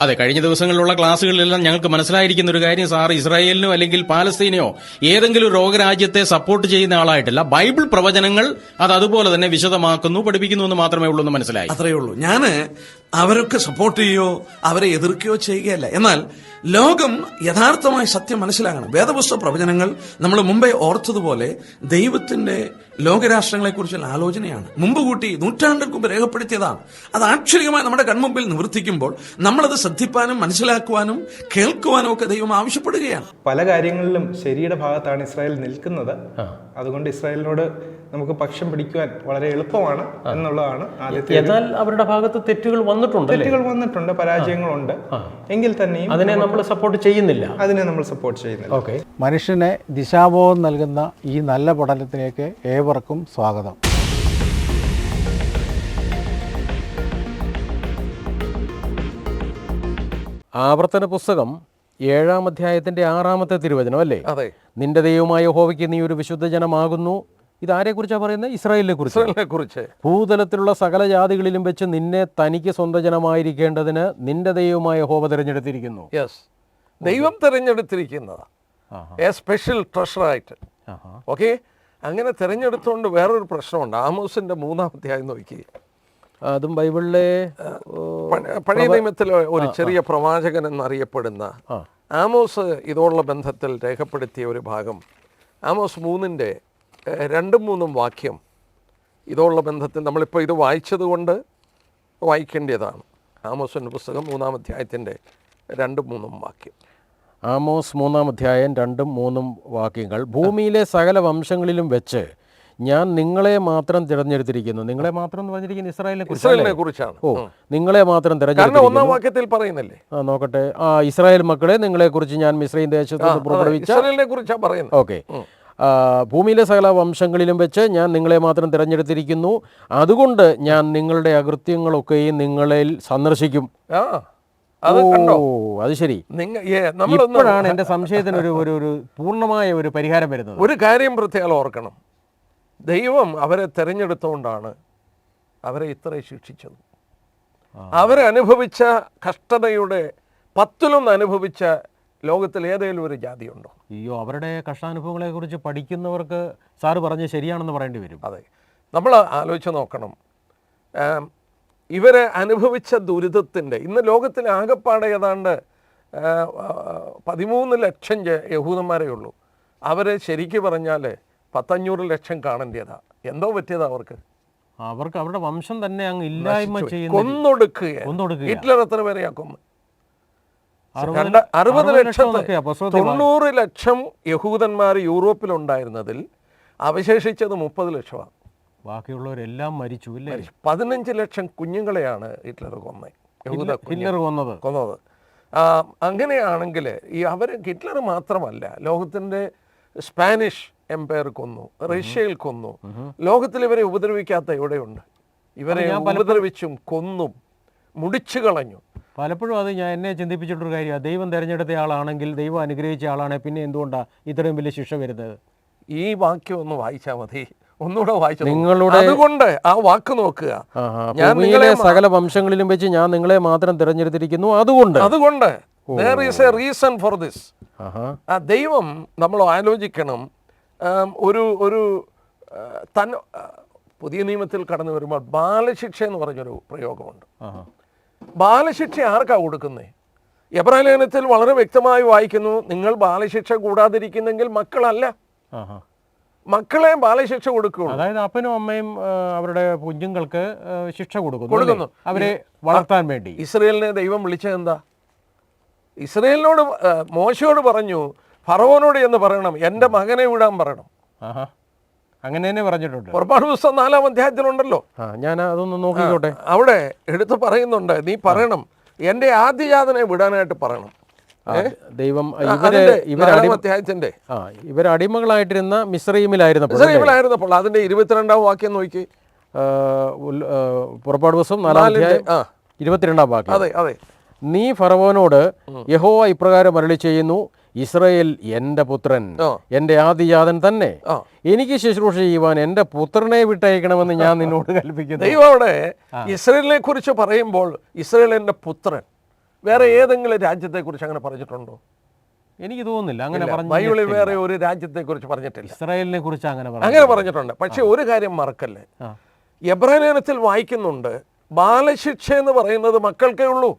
അതെ കഴിഞ്ഞ ദിവസങ്ങളിലുള്ള ക്ലാസ്സുകളിലെല്ലാം ഞങ്ങൾക്ക് മനസ്സിലായിരിക്കുന്ന ഒരു കാര്യം സാർ ഇസ്രായേലിനോ അല്ലെങ്കിൽ പാലസ്തീനയോ ഏതെങ്കിലും രോഗരാജ്യത്തെ സപ്പോർട്ട് ചെയ്യുന്ന ആളായിട്ടല്ല. ബൈബിൾ പ്രവചനങ്ങൾ അത് അതുപോലെ തന്നെ വിശദമാക്കുന്നു പഠിപ്പിക്കുന്നു എന്ന് മാത്രമേ ഉള്ളൂ എന്ന് മനസ്സിലായി. അത്രയേ ഉള്ളൂ. ഞാൻ അവരൊക്കെ സപ്പോർട്ട് ചെയ്യുകയോ അവരെ എതിർക്കുകയോ ചെയ്യുകയല്ല. എന്നാൽ ലോകം യഥാർത്ഥമായ സത്യം മനസ്സിലാകണം. വേദപുസ്തക പ്രവചനങ്ങൾ നമ്മൾ മുമ്പേ ഓർത്തതുപോലെ ദൈവത്തിന്റെ ലോകരാഷ്ട്രങ്ങളെക്കുറിച്ചുള്ള ആലോചനയാണ്. മുമ്പ് കൂട്ടി നൂറ്റാണ്ടുകൾക്ക് മുമ്പ് രേഖപ്പെടുത്തിയതാണ്. അത് ആക്ഷരികമായി നമ്മുടെ കൺമുമ്പിൽ നിവർത്തിക്കുമ്പോൾ നമ്മളത് ശ്രദ്ധിപ്പാനും മനസ്സിലാക്കുവാനും കേൾക്കുവാനും ഒക്കെ ദൈവം ആവശ്യപ്പെടുകയാണ്. പല കാര്യങ്ങളിലും ശരിയുടെ ഭാഗത്താണ് ഇസ്രായേൽ നിൽക്കുന്നത്. അതുകൊണ്ട് ഇസ്രായേലിനോട് നമുക്ക് പക്ഷം പിടിക്കുവാൻ വളരെ എളുപ്പമാണ് എന്നുള്ളതാണ് ആദ്യത്തെ എന്നാൽ അവരുടെ ഭാഗത്ത് തെറ്റുകൾ വന്നിട്ടുണ്ട് അല്ലേ? തെറ്റുകൾ വന്നിട്ടുണ്ട് പരാജയങ്ങളുണ്ട്. എങ്കിൽ തന്നെയും അതിനെ നമ്മൾ സപ്പോർട്ട് ചെയ്യുന്നില്ല. അതിനെ നമ്മൾ സപ്പോർട്ട് ചെയ്യുന്നില്ല. ഓക്കെ. മനുഷ്യനെ ദിശാബോധം നൽകുന്ന ഈ നല്ല പഠനത്തിലേക്ക് ഏവർക്കും സ്വാഗതം. ആവർത്തന പുസ്തകം ഏഴാം അധ്യായത്തിന്റെ ആറാമത്തെ തിരുവചനം അല്ലേ? അതെ. നിന്റെ ദൈവമായ ഹോവയ്ക്ക് നീ ഒരു വിശുദ്ധ ജനമാകുന്നു. ഇതാരെ കുറിച്ചാണ് പറയുന്നത്? ഇസ്രായേലിനെ കുറിച്ച് ഇസ്രായേലിനെ കുറിച്ച് ഭൂതലത്തിലുള്ള സകല ജാതികളിലും വെച്ച് നിന്നെ തനിക്ക് സ്വന്തം ജനമായിരിക്കേണ്ടതിന് നിന്റെ ദൈവമായ ഹോബ തിരഞ്ഞെടുത്തിരിക്കുന്നു. യെസ് ദൈവം തിരഞ്ഞെടുത്തിരിക്കുന്നതാ. എ സ്പെഷ്യൽ ട്രഷറായിട്ട് ഓക്കെ അങ്ങനെ തിരഞ്ഞെടുത്തുകൊണ്ട് വേറൊരു പ്രശ്നമുണ്ട്. ആമോസിന്റെ മൂന്നാം അധ്യായം നോക്കി. അതും ബൈബിളിലെ പഴയ നിയമത്തിലെ ഒരു ചെറിയ പ്രവാചകൻ എന്നറിയപ്പെടുന്ന ആമോസ് ഇതോടുള്ള ബന്ധത്തിൽ രേഖപ്പെടുത്തിയ ഒരു ഭാഗം. ആമോസ് മൂന്നിന്റെ രണ്ടും മൂന്നും വാക്യം ഇതോടുള്ള ബന്ധത്തിൽ നമ്മളിപ്പോൾ ഇത് വായിച്ചത് കൊണ്ട് വായിക്കേണ്ടതാണ്. ആമോസിന്റെ പുസ്തകം മൂന്നാം അധ്യായത്തിന്റെ രണ്ടും മൂന്നും വാക്യം. ആമോസ് മൂന്നാം അധ്യായം രണ്ടും മൂന്നും വാക്യങ്ങൾ ഭൂമിയിലെ സകല വംശങ്ങളിലും വെച്ച് ഞാൻ നിങ്ങളെ മാത്രം തിരഞ്ഞെടുത്തിരിക്കുന്നു. നിങ്ങളെ മാത്രം എന്ന് പറഞ്ഞിരിക്കുന്നത് ഇസ്രായേലിനെ ഇസ്രായേലിനെ കുറിച്ചാണ്. ഓ നിങ്ങളെ മാത്രം തിരഞ്ഞെടുത്തിരിക്കുന്നു. ഒന്നാം വാക്യത്തിൽ പറയുന്നില്ലേ? ആ നോക്കട്ടെ. ആ ഇസ്രായേൽ മക്കളെ നിങ്ങളെ കുറിച്ച് ഞാൻ മിശ്രയും ദേശത്ത് പുറപ്പെടുവിച്ച ഇസ്രായേലിനെ കുറിച്ചാണ് പറയുന്നത്. ഓക്കെ. ഭൂമിയിലെ സകല വംശങ്ങളിലും വെച്ച് ഞാൻ നിങ്ങളെ മാത്രം തിരഞ്ഞെടുത്തിരിക്കുന്നു. അതുകൊണ്ട് ഞാൻ നിങ്ങളുടെ അകൃത്യങ്ങളൊക്കെയും നിങ്ങളിൽ സന്ദർശിക്കും. അത് കണ്ടോ? അത് ശരി. ഇപ്പോഴാണ് എന്റെ സംശയത്തിന് ഒരു ഒരു ഒരു പൂർണമായ ഒരു പരിഹാരം വരുന്നത്. ഒരു കാര്യം പ്രത്യേകം ഓർക്കണം. ദൈവം അവരെ തിരഞ്ഞെടുത്തുകൊണ്ടാണ് അവരെ ഇത്രയും ശിക്ഷിച്ചത്. അവരനുഭവിച്ച കഷ്ടതയുടെ പത്തിലൊന്ന് അനുഭവിച്ച ലോകത്തിൽ ഏതെങ്കിലും ഒരു ജാതിയുണ്ടോ? അയ്യോ അവരുടെ കഷ്ടാനുഭവങ്ങളെ കുറിച്ച് പഠിക്കുന്നവർക്ക് സാറ് പറഞ്ഞ് ശരിയാണെന്ന് പറയേണ്ടി വരും. അതെ. നമ്മൾ ആലോചിച്ച് നോക്കണം. ഇവർ ഇവരെ അനുഭവിച്ച ദുരിതത്തിന്റെ ഇന്ന് ലോകത്തിൽ ആകെപ്പാടെ ഏതാണ്ട് പതിമൂന്ന് ലക്ഷം യഹൂദന്മാരേ ഉള്ളൂ. അവർ ശരിക്ക് പറഞ്ഞാൽ പത്തഞ്ഞൂറ് ലക്ഷം കാണേണ്ടതാ എന്തോ പറ്റിയതാ അവർക്ക്? അവർക്ക് അവരുടെ വംശം തന്നെ അങ്ങ് ഇല്ലായ്മ ചെയ്യുന്ന കൊന്നൊടുക്കുക. ഹിറ്റ്ലർ എത്ര പേരെയാ കൊന്ന്? അറുപത് ലക്ഷം തൊണ്ണൂറ് ലക്ഷം യഹൂദന്മാർ യൂറോപ്പിലുണ്ടായിരുന്നതിൽ അവശേഷിച്ചത് മുപ്പത് ലക്ഷമാണ്. ബാക്കിയുള്ളവരെല്ലാം മരിച്ചു ഇല്ലേ? പതിനഞ്ച് ലക്ഷം കുഞ്ഞുങ്ങളെയാണ് ഹിറ്റ്ലർ കൊന്നത്. യഹൂദ ഹിറ്റ്ലർ കൊന്നത്. കൊന്നത്. അങ്ങനെയാണെങ്കിൽ ഈ അവർ ഹിറ്റ്ലർ മാത്രമല്ല ലോകത്തിന്റെ സ്പാനിഷ് എംപയർ കൊന്നു റഷ്യയിൽ കൊന്നു. ലോകത്തിൽ ഇവരെ ഉപദ്രവിക്കാത്ത എവിടെയുണ്ട്? ഇവരെ ഉപദ്രവിച്ചും കൊന്നും മുടിച്ചു കളഞ്ഞു. പലപ്പോഴും അത് ഞാൻ എന്നെ ചിന്തിപ്പിച്ചിട്ടൊരു കാര്യമാണ് ദൈവം തിരഞ്ഞെടുത്ത ആളാണെങ്കിൽ ദൈവം അനുഗ്രഹിച്ച ആളാണെങ്കിൽ പിന്നെ എന്തുകൊണ്ടാണ് ഇത്രയും വലിയ ശിക്ഷ വരുന്നത്? ഈ വാക്യം ഒന്ന് വായിച്ചാൽ മതി. ഒന്നുകൂടെ വായിച്ചു നിങ്ങളുടെ- അതുകൊണ്ട് ആ വാക്ക് നോക്കുക. ഞാൻ നിങ്ങളെ സകല വംശങ്ങളിലും വെച്ച് ഞാൻ നിങ്ങളെ മാത്രം തിരഞ്ഞെടുത്തിരിക്കുന്നു. അതുകൊണ്ട് അതുകൊണ്ട് there is a reason for this. ആ ദൈവം നമ്മൾ ആലോചിക്കണം. ഒരു ഒരു തൻ പുതിയ നിയമത്തിൽ കടന്നു വരുമ്പോൾ ബാലശിക്ഷ എന്ന് പറഞ്ഞൊരു പ്രയോഗമുണ്ട്. ബാലശിക്ഷ ആർക്കാണ് കൊടുക്കുന്നത് എബ്രാഹിം ലേഖനത്തിൽ വളരെ വ്യക്തമായി വായിക്കുന്നു നിങ്ങൾ ബാലശിക്ഷ കൂടാതിരിക്കുന്നെങ്കിൽ മക്കളല്ല. മക്കളെ ബാലശിക്ഷ കൊടുക്കുകയുള്ളൂ. അതായത് അപ്പനും അമ്മയും അവരുടെ കുഞ്ഞുങ്ങൾക്ക് ശിക്ഷ കൊടുക്കുന്നു കൊടുക്കുന്നു. അവരെ വളർത്താൻ വേണ്ടി. ഇസ്രയേലിനെ ദൈവം വിളിച്ചത് എന്താ? ഇസ്രയേലിനോട് മോശയോട് പറഞ്ഞു ഫറവോനോട് എന്ന് പറയണം എന്റെ മകനെ വിടാൻ പറയണം. അങ്ങനെ തന്നെ പറഞ്ഞിട്ടുണ്ട്. പുറപ്പാട് പുസ്തകം നാലാം അധ്യായത്തിലുണ്ടല്ലോ. ഞാൻ അതൊന്ന് നോക്കിക്കോട്ടെ. അവിടെ എടുത്ത് പറയുന്നുണ്ട് നീ പറയണം എന്റെ ആദ്യജാതനെ വിടാനായിട്ട് പറയണം. ദൈവം ഇവരെ അധ്യായത്തിന്റെ. ഇവർ അടിമകളായിട്ടിരുന്ന മിശ്രയിമിലായിരുന്നപ്പോൾ അല്ലേ? അതിന്റെ ഇരുപത്തിരണ്ടാം വാക്യം നോക്കി. പുറപ്പാട് ദിവസം നാലാം. ഇരുപത്തിരണ്ടാം വാക്യം. അതെ അതെ. നീ ഫറവോനോട് യഹോവ ഇപ്രകാരം അരളി ചെയ്യുന്നു ഇസ്രയേൽ എന്റെ പുത്രൻ. എന്റെ ആദിജാതൻ തന്നെ. എനിക്ക് ശുശ്രൂഷ ചെയ്യുവാൻ എന്റെ പുത്രനെ വിട്ടയക്കണമെന്ന് ഞാൻ നിന്നോട് കൽപ്പിക്കുന്നു. ദൈവം അവിടെ ഇസ്രയേലിനെ കുറിച്ച് പറയുമ്പോൾ ഇസ്രയേൽ എന്റെ പുത്രൻ. വേറെ ഏതെങ്കിലും രാജ്യത്തെക്കുറിച്ച് അങ്ങനെ പറഞ്ഞിട്ടുണ്ടോ? എനിക്ക് തോന്നുന്നില്ല. അങ്ങനെ. പറഞ്ഞു ബൈബിളിൽ വേറെ ഒരു രാജ്യത്തെ കുറിച്ച് പറഞ്ഞിട്ടില്ല. ഇസ്രായേലിനെ കുറിച്ച് അങ്ങനെ അങ്ങനെ പറഞ്ഞിട്ടുണ്ട്. പക്ഷെ ഒരു കാര്യം മറക്കല്ലേ. എബ്രാലേനത്തിൽ വായിക്കുന്നുണ്ട് ബാലശിക്ഷ എന്ന് പറയുന്നത് മക്കൾക്കേ ഉള്ളൂ.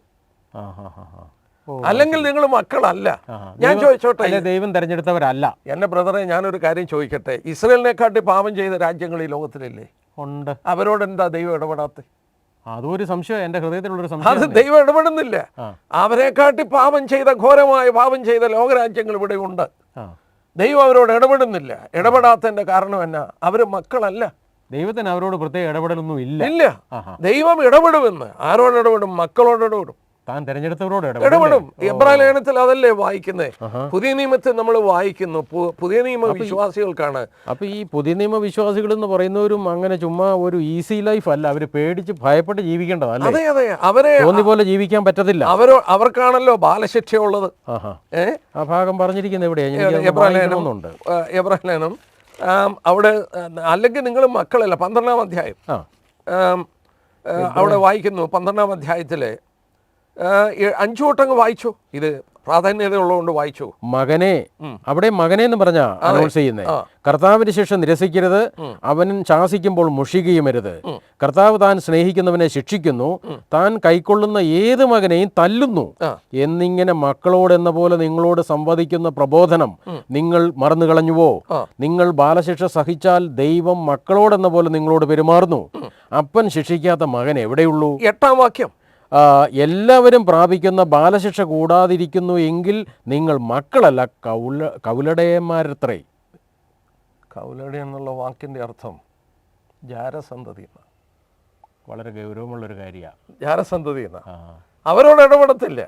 അല്ലെങ്കിൽ നിങ്ങൾ മക്കളല്ല. ഞാൻ ചോദിച്ചോട്ടെ ദൈവം തെരഞ്ഞെടുത്തവരല്ല. എന്റെ ബ്രദറെ ഞാനൊരു കാര്യം ചോദിക്കട്ടെ. ഇസ്രയേലിനെക്കാട്ടി പാപം ചെയ്ത രാജ്യങ്ങൾ ഈ ലോകത്തിലില്ലേ? ഉണ്ട്. അവരോട് എന്താ ദൈവം ഇടപെടാത്ത? അതൊരു സംശയം എന്റെ ഹൃദയത്തിലുള്ളൊരു അത് സംശയം ദൈവം ഇടപെടുന്നില്ല. അവരെക്കാട്ടി പാപം ചെയ്ത ഘോരമായ പാപം ചെയ്ത ലോകരാജ്യങ്ങൾ ഇവിടെ ഉണ്ട്. ദൈവം അവരോട് ഇടപെടുന്നില്ല. ഇടപെടാത്തതിന്റെ കാരണം എന്നാ? അവർ മക്കളല്ല. ദൈവത്തിന് അവരോട് പ്രത്യേക ഇടപെടലൊന്നും ഇല്ല. ഇല്ല. ദൈവം ഇടപെടുമെന്ന്. ആരോട് ഇടപെടും? മക്കളോട് ഇടപെടും. താൻ തെരഞ്ഞെടുത്തവരോട് ഇടപെടും. എബ്രാഹിം ലേഖനത്തിൽ അതല്ലേ വായിക്കുന്നത് പുതിയ നിയമത്തിൽ നമ്മൾ വായിക്കുന്നു. പുതിയ നിയമ വിശ്വാസികൾക്കാണ്. അപ്പൊ ഈ പുതിയ നിയമ വിശ്വാസികൾ എന്ന് പറയുന്നവരും അങ്ങനെ ചുമ്മാ ഒരു ഈസി ലൈഫ് അല്ല. അവർ പേടിച്ച് ഭയപ്പെട്ട് ജീവിക്കേണ്ടതാ അതെ അതെ. അവരെ പോലെ ജീവിക്കാൻ പറ്റത്തില്ല. അവരോ അവർക്കാണല്ലോ ബാലശിക്ഷ ഉള്ളത് ആ ഭാഗം പറഞ്ഞിരിക്കുന്നത് എവിടെയാണ് എബ്രാഹിം അവിടെ അല്ലെങ്കിൽ നിങ്ങൾ മക്കളല്ല പന്ത്രണ്ടാം അധ്യായം. അവിടെ വായിക്കുന്നു പന്ത്രണ്ടാം അധ്യായത്തിലെ. അഞ്ചു വട്ടങ്ങ് വായിച്ചു. ഇത് പ്രാധാന്യതയുള്ളതുകൊണ്ട് വായിച്ചു. മകനെ അവിടെ മകനെ എന്ന് പറഞ്ഞാ അനൗൺസ് ചെയ്യുന്നത് കർത്താവിന്റെ കർത്താവിന് ശേഷം നിരസിക്കരുത്. അവൻ ശാസിക്കുമ്പോൾ മുഷികയുമരുത് കർത്താവ് താൻ സ്നേഹിക്കുന്നവനെ ശിക്ഷിക്കുന്നു. താൻ കൈക്കൊള്ളുന്ന ഏത് മകനെയും തല്ലുന്നു. എന്നിങ്ങനെ മക്കളോട് എന്ന പോലെ നിങ്ങളോട് സംവദിക്കുന്ന പ്രബോധനം നിങ്ങൾ മറന്നു കളഞ്ഞുവോ നിങ്ങൾ ബാലശിക്ഷ സഹിച്ചാൽ ദൈവം മക്കളോടെന്ന പോലെ നിങ്ങളോട് പെരുമാറുന്നു. അപ്പൻ ശിക്ഷിക്കാത്ത മകൻ എവിടെയുള്ളൂ? എട്ടാം വാക്യം. എല്ലാവരും പ്രാപിക്കുന്ന ബാലശിക്ഷ കൂടാതിരിക്കുന്നു എങ്കിൽ നിങ്ങൾ മക്കളല്ല കൗല കൗലടയന്മാരത്രേ. കൗലട എന്നുള്ള വാക്കിന്റെ അർത്ഥം ജാരസന്തതി എന്നാണ് വളരെ ഗൗരവമുള്ളൊരു കാര്യമാണ് ജാരസന്തതി എന്നാണ് അവരോട് ഇടപെടത്തില്ല.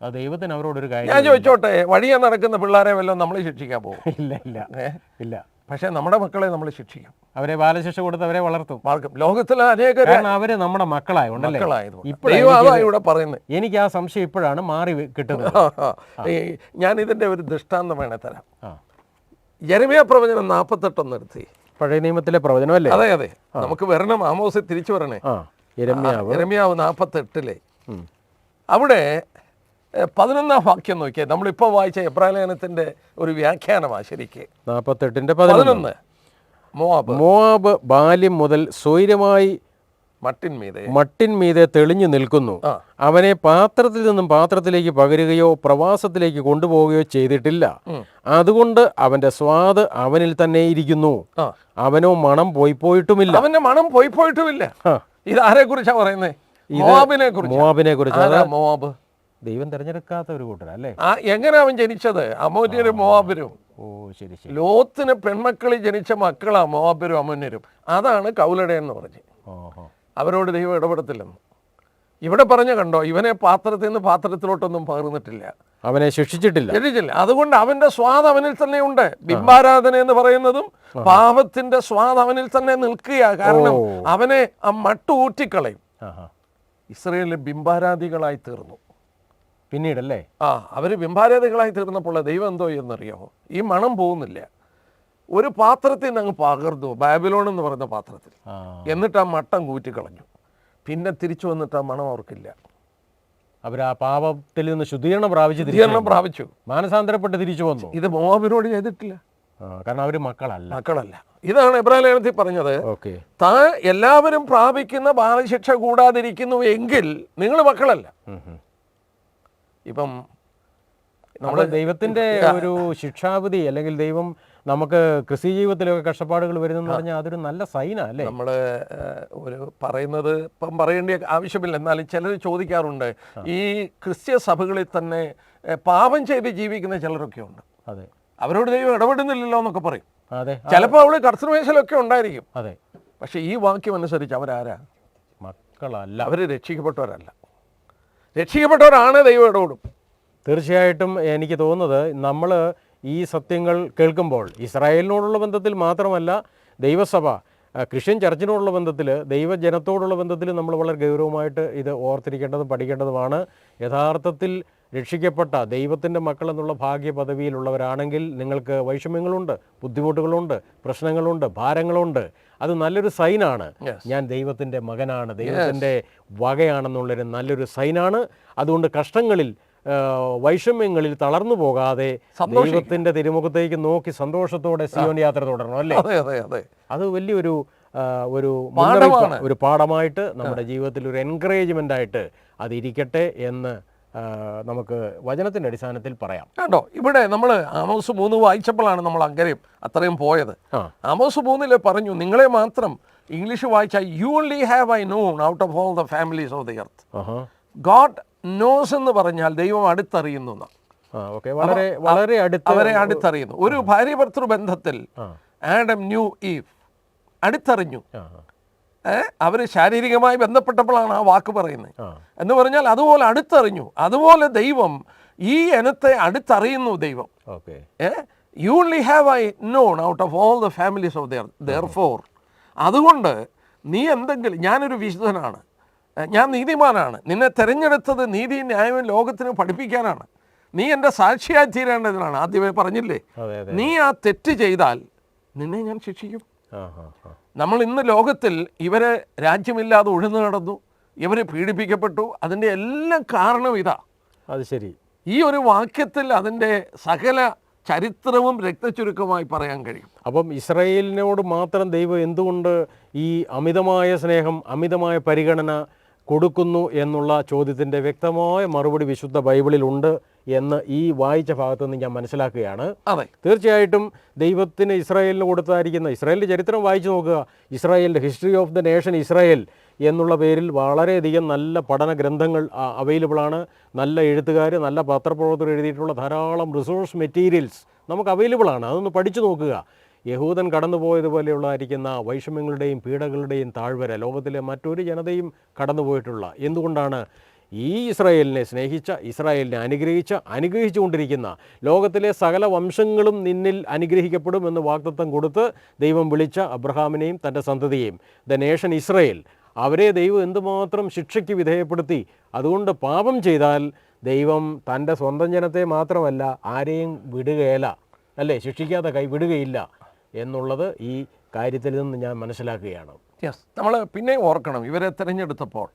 ദൈവത്തിന് അവരോടൊരു കാര്യം ഞാൻ ചോദിച്ചോട്ടെ വഴിയെ നടക്കുന്ന പിള്ളേരെ വല്ലതും നമ്മൾ ശിക്ഷിക്കാൻ പോകും ഇല്ല ഇല്ല. ഇല്ല. പക്ഷേ നമ്മുടെ മക്കളെ നമ്മൾ ശിക്ഷിക്കും. അവരെ ബാലശിക്ഷ കൊടുത്ത് അവരെ വളർത്തും. മാർക്കും ലോകത്തിലെ അനേക അവർ നമ്മുടെ മക്കളായോണ്ടല്ലേ മക്കളായതുകൊണ്ട്. ഇപ്പോഴാ ദൈവം അതാ എനിക്ക് ഇവിടെ പറയുന്നത്. എനിക്ക് ആ സംശയം ഇപ്പോഴാണ് മാറി കിട്ടുന്നത്. ഞാൻ ഇതിന്റെ ഒരു ദൃഷ്ടാന്തം വേണേ തരാം. ജനമിയ പ്രവചനം നാൽപ്പത്തെട്ടൊന്ന് എടുത്തി. പഴയ നിയമത്തിലെ പ്രവചനമല്ലേ? അതെ അതെ. നമുക്ക് വരണം ആമോസ് തിരിച്ചു വരണേ. ഇരമ്യാവ് നാൽപ്പത്തെട്ടിലെ അവിടെ പതിനൊന്നാം വാക്യം നോക്കിയാൽ നമ്മളിപ്പോൾ വായിച്ച എബ്രാലേഖനത്തിന്റെ ഒരു വ്യാഖ്യാനമാണ് ശരിക്ക്. നാൽപ്പത്തെട്ടിന്റെ പതിനൊന്ന്. മോബ് മോബ് മോവാബ് ബാല്യം മുതൽ സ്വൈരമായി മട്ടിൻമീതെ മട്ടിൻമീതെ തെളിഞ്ഞു നിൽക്കുന്നു. അവനെ പാത്രത്തിൽ നിന്നും പാത്രത്തിലേക്ക് പകരുകയോ പ്രവാസത്തിലേക്ക് കൊണ്ടുപോവുകയോ ചെയ്തിട്ടില്ല. അതുകൊണ്ട് അവന്റെ സ്വാദ് അവനിൽ തന്നെ ഇരിക്കുന്നു. അവനോ മണം പോയി പോയിട്ടുമില്ല. അവന്റെ മണം പോയി പോയിട്ടുമില്ല. ഇത് ആരെ കുറിച്ചാ പറയുന്നത് മോവാബിനെ കുറിച്ച്. മോവാബിനെ കുറിച്ച്. ദൈവം തിരഞ്ഞെടുക്കാത്ത ഒരു കൂട്ടരല്ലേ ആ എങ്ങനെ അവൻ ജനിച്ചത്? അമോര്യരും മോവാബരും ഓ ശരി ശരി. ലോത്തിന് പെൺമക്കളിൽ ജനിച്ച മക്കളാ മോവാബരും അമോന്യരും. അതാണ് കൗലട എന്ന് പറഞ്ഞ്. ഓഹോ. അവരോട് ദൈവം ഇടപെടത്തില്ലെന്ന്. ഇവിടെ പറഞ്ഞു കണ്ടോ ഇവനെ പാത്രത്തിൽ നിന്ന് പാത്രത്തിലോട്ടൊന്നും പകർന്നിട്ടില്ല. അവനെ ശിക്ഷിച്ചിട്ടില്ല. ശരിച്ചില്ല അതുകൊണ്ട് അവന്റെ സ്വാദ് അവനിൽ തന്നെ ഉണ്ട്. ബിംബാരാധന എന്ന് പറയുന്നതും പാപത്തിന്റെ സ്വാദ് അവനിൽ തന്നെ നിൽക്കുക കാരണം അവനെ ആ മട്ട് ഊറ്റിക്കളയും. ഇസ്രയേലിലെ ബിംബാരാധികളായി തീർന്നു. പിന്നീടല്ലേ? ആ അവർ ബിംബാരാധികളായി തീർന്നപ്പോൾ ദൈവം എന്തോ എന്നറിയാമോ? ഈ മണം പോകുന്നില്ല. ഒരു പാത്രത്തിൽ നിന്ന് അങ്ങ് പകർന്നു ബാബിലോൺ എന്ന് പറയുന്ന പാത്രത്തിൽ. എന്നിട്ട് ആ മട്ടം കൂറ്റിക്കളഞ്ഞു പിന്നെ തിരിച്ചു വന്നിട്ട് ആ മണം അവർക്കില്ല. അവർ ആ പാപത്തിൽ നിന്ന് ശുദ്ധീകരണം പ്രാപിച്ചു ശുദ്ധീകരണം പ്രാപിച്ചു. മാനസാന്തരപ്പെട്ട് തിരിച്ചു വന്നു. ഇത് മോഹാബിനോട് ചെയ്തിട്ടില്ല. കാരണം അവർ മക്കളല്ല. മക്കളല്ല. ഇതാണ് ഇബ്രാഹിം ലേഖനത്തിൽ പറഞ്ഞത് താ എല്ലാവരും പ്രാപിക്കുന്ന ബാലശിക്ഷ കൂടാതിരിക്കുന്നു എങ്കിൽ നിങ്ങൾ മക്കളല്ല. ഇപ്പം നമ്മൾ ദൈവത്തിന്റെ ഒരു ശിക്ഷാവിധി അല്ലെങ്കിൽ ദൈവം നമുക്ക് കൃഷി ജീവിതത്തിലൊക്കെ കഷ്ടപ്പാടുകൾ വരുന്നെന്ന് പറഞ്ഞാൽ അതൊരു നല്ല സൈനാ അല്ലേ? നമ്മൾ ഒരു പറയുന്നത് ഇപ്പം പറയേണ്ട ആവശ്യമില്ല. എന്നാലും ചിലർ ചോദിക്കാറുണ്ട്. ഈ ക്രിസ്ത്യ സഭകളിൽ തന്നെ പാപം ചെയ്ത് ജീവിക്കുന്ന ചിലരൊക്കെ ഉണ്ട്. അതെ. അവരോട് ദൈവം ഇടപെടുന്നില്ലല്ലോ എന്നൊക്കെ പറയും. അതെ. ചിലപ്പോൾ അവൾ കർത്തൃമേശലൊക്കെ ഉണ്ടായിരിക്കും. അതെ. പക്ഷേ ഈ വാക്യം അനുസരിച്ച് അവരാരാ? മക്കളല്ല. അവർ രക്ഷിക്കപ്പെട്ടവരല്ല. രക്ഷിക്കപ്പെട്ടവരാണ് ദൈവം ഇടപെടും തീർച്ചയായിട്ടും എനിക്ക് തോന്നുന്നത് നമ്മൾ ഈ സത്യങ്ങൾ കേൾക്കുമ്പോൾ ഇസ്രായേലിനോടുള്ള ബന്ധത്തിൽ മാത്രമല്ല ദൈവസഭ ക്രിസ്ത്യൻ ചർച്ചിനോടുള്ള ബന്ധത്തിൽ ദൈവജനത്തോടുള്ള ബന്ധത്തിൽ നമ്മൾ വളരെ ഗൗരവമായിട്ട് ഇത് ഓർത്തിരിക്കേണ്ടതും പഠിക്കേണ്ടതുമാണ്. യഥാർത്ഥത്തിൽ രക്ഷിക്കപ്പെട്ട ദൈവത്തിന്റെ മക്കൾ എന്നുള്ള ഭാഗ്യ പദവിയിലുള്ളവരാണെങ്കിൽ നിങ്ങൾക്ക് വൈഷമ്യങ്ങളുണ്ട് ബുദ്ധിമുട്ടുകളുണ്ട് പ്രശ്നങ്ങളുണ്ട് ഭാരങ്ങളുണ്ട്. അത് നല്ലൊരു സൈനാണ്. ഞാൻ ദൈവത്തിന്റെ മകനാണ്. ദൈവത്തിന്റെ വകയാണെന്നുള്ളൊരു നല്ലൊരു സൈനാണ്. അതുകൊണ്ട് കഷ്ടങ്ങളിൽ വൈഷമ്യങ്ങളിൽ തളർന്നു പോകാതെ. ദൈവത്തിന്റെ തിരുമുഖത്തേക്ക് നോക്കി സന്തോഷത്തോടെ സിയോൻ യാത്ര തുടരണം അല്ലേ? അതെ വലിയൊരു ഒരു. ഒരു പാഠമായിട്ട് നമ്മുടെ ജീവിതത്തിൽ ഒരു എൻകറേജ്മെന്റ് ആയിട്ട് അതിരിക്കട്ടെ എന്ന് നമുക്ക് വചനത്തിന്റെ അടിസ്ഥാനത്തിൽ പറയാം. കേട്ടോ ഇവിടെ നമ്മൾ ആമോസ് മൂന്ന് വായിച്ചപ്പോഴാണ് നമ്മൾ അങ്കരയും അത്രയും പോയത്. ആമോസ് മൂന്നിൽ പറഞ്ഞു നിങ്ങളെ മാത്രം ഇംഗ്ലീഷ് വായിച്ചാൽ you only have I known out of all the families of the earth God knows എന്ന് പറഞ്ഞാൽ ദൈവം അടുത്തറിയുന്നു വളരെ വളരെ അവരെ അടുത്തറിയുന്നു. ഒരു ഭാര്യ ഭർത്തൃ ബന്ധത്തിൽ ആഡം ന്യൂ ഈവ് അടുത്തറിഞ്ഞു. അവർ ശാരീരികമായി ബന്ധപ്പെട്ടപ്പോഴാണ് ആ വാക്ക് പറയുന്നത്. എന്ന് പറഞ്ഞാൽ അതുപോലെ അടുത്തറിഞ്ഞു. അതുപോലെ ദൈവം ഈ ഇനത്തെ അടുത്തറിയുന്നു ദൈവം. You only have I known out of all the families of the therefore അതുകൊണ്ട് നീ എന്തെങ്കിലും ഞാനൊരു വിശുദ്ധനാണ്. ഞാൻ നീതിമാനാണ്. നിന്നെ തിരഞ്ഞെടുത്തത് നീതി ന്യായവും ലോകത്തിന് പഠിപ്പിക്കാനാണ്. നീ എന്റെ സാക്ഷിയായി തീരേണ്ടതിനാണ്. ആദ്യമേ പറഞ്ഞില്ലേ? നീ ആ തെറ്റ് ചെയ്താൽ നിന്നെ ഞാൻ ശിക്ഷിക്കും. നമ്മൾ ഇന്ന് ലോകത്തിൽ ഇവരെ രാജ്യമില്ലാതെ ഉഴുന്നു നടന്നു ഇവരെ പീഡിപ്പിക്കപ്പെട്ടു. അതിന്റെ എല്ലാം കാരണം ഇതാ. അത് ശരി. ഈ ഒരു വാക്യത്തിൽ അതിന്റെ സകല ചരിത്രവും രക്തചുരുക്കമായി പറയാൻ കഴിയും. അപ്പം ഇസ്രയേലിനോട് മാത്രം ദൈവം എന്തുകൊണ്ട് ഈ അമിതമായ സ്നേഹം അമിതമായ പരിഗണന കൊടുക്കുന്നു എന്നുള്ള ചോദ്യത്തിന്റെ വ്യക്തമായ മറുപടി വിശുദ്ധ ബൈബിളിലുണ്ട്. എന്ന് ഈ വായിച്ച ഭാഗത്തു നിന്ന് ഞാൻ മനസ്സിലാക്കുകയാണ്. തീർച്ചയായിട്ടും ദൈവത്തിന് ഇസ്രായേലിന് കൊടുത്തായിരിക്കുന്ന ഇസ്രായേലിന്റെ ചരിത്രം വായിച്ചു നോക്കുക ഇസ്രായേലിന്റെ history of the nation Israel എന്നുള്ള പേരിൽ വളരെയധികം നല്ല പഠന ഗ്രന്ഥങ്ങൾ അവൈലബിൾ ആണ്. നല്ല എഴുത്തുകാർ നല്ല പത്രപ്രവർത്തകർ എഴുതിയിട്ടുള്ള ധാരാളം റിസോഴ്സ് മെറ്റീരിയൽസ് നമുക്ക് അവൈലബിൾ ആണ്. അതൊന്ന് പഠിച്ചു നോക്കുക. യഹൂദൻ കടന്നുപോയതുപോലെയുള്ളതായിരിക്കുന്ന വൈഷമ്യങ്ങളുടെയും പീഡകളുടെയും താഴ്വര ലോകത്തിലെ മറ്റൊരു ജനതയും കടന്നുപോയിട്ടുള്ള എന്തുകൊണ്ടാണ് ഈ ഇസ്രായേലിനെ സ്നേഹിച്ച ഇസ്രായേലിനെ അനുഗ്രഹിച്ച അനുഗ്രഹിച്ചുകൊണ്ടിരിക്കുന്ന ലോകത്തിലെ സകല വംശങ്ങളും നിന്നിൽ അനുഗ്രഹിക്കപ്പെടും എന്ന് വാഗ്ദത്തം കൊടുത്ത് ദൈവം വിളിച്ച അബ്രഹാമിനെയും തന്റെ സന്തതിയെയും ദ നേഷൻ ഇസ്രായേൽ. അവരെ ദൈവം എന്തുമാത്രം ശിക്ഷയ്ക്ക് വിധേയപ്പെടുത്തി അതുകൊണ്ട് പാപം ചെയ്താൽ ദൈവം തന്റെ സ്വന്തം ജനത്തെ മാത്രമല്ല ആരെയും വിടുകയല്ല അല്ലേ? ശിക്ഷിക്കാതെ കൈ വിടുകയില്ല എന്നുള്ളത് ഈ കാര്യത്തിൽ നിന്ന് ഞാൻ മനസ്സിലാക്കുകയാണ്. യെസ് നമ്മൾ പിന്നെ ഓർക്കണം. ഇവരെ തിരഞ്ഞെടുത്തപ്പോൾ